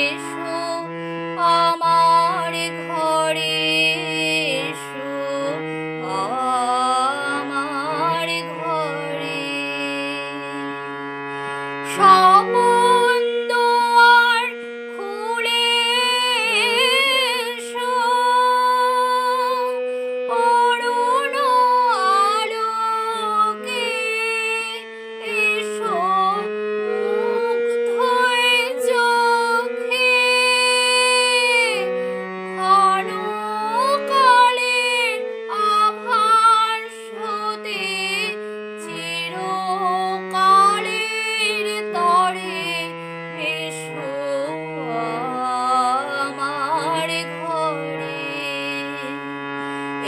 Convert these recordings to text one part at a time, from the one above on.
এসো আমার ঘরে এসো আমার ঘরে। সমন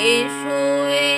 ঘরে এসো এসো আমার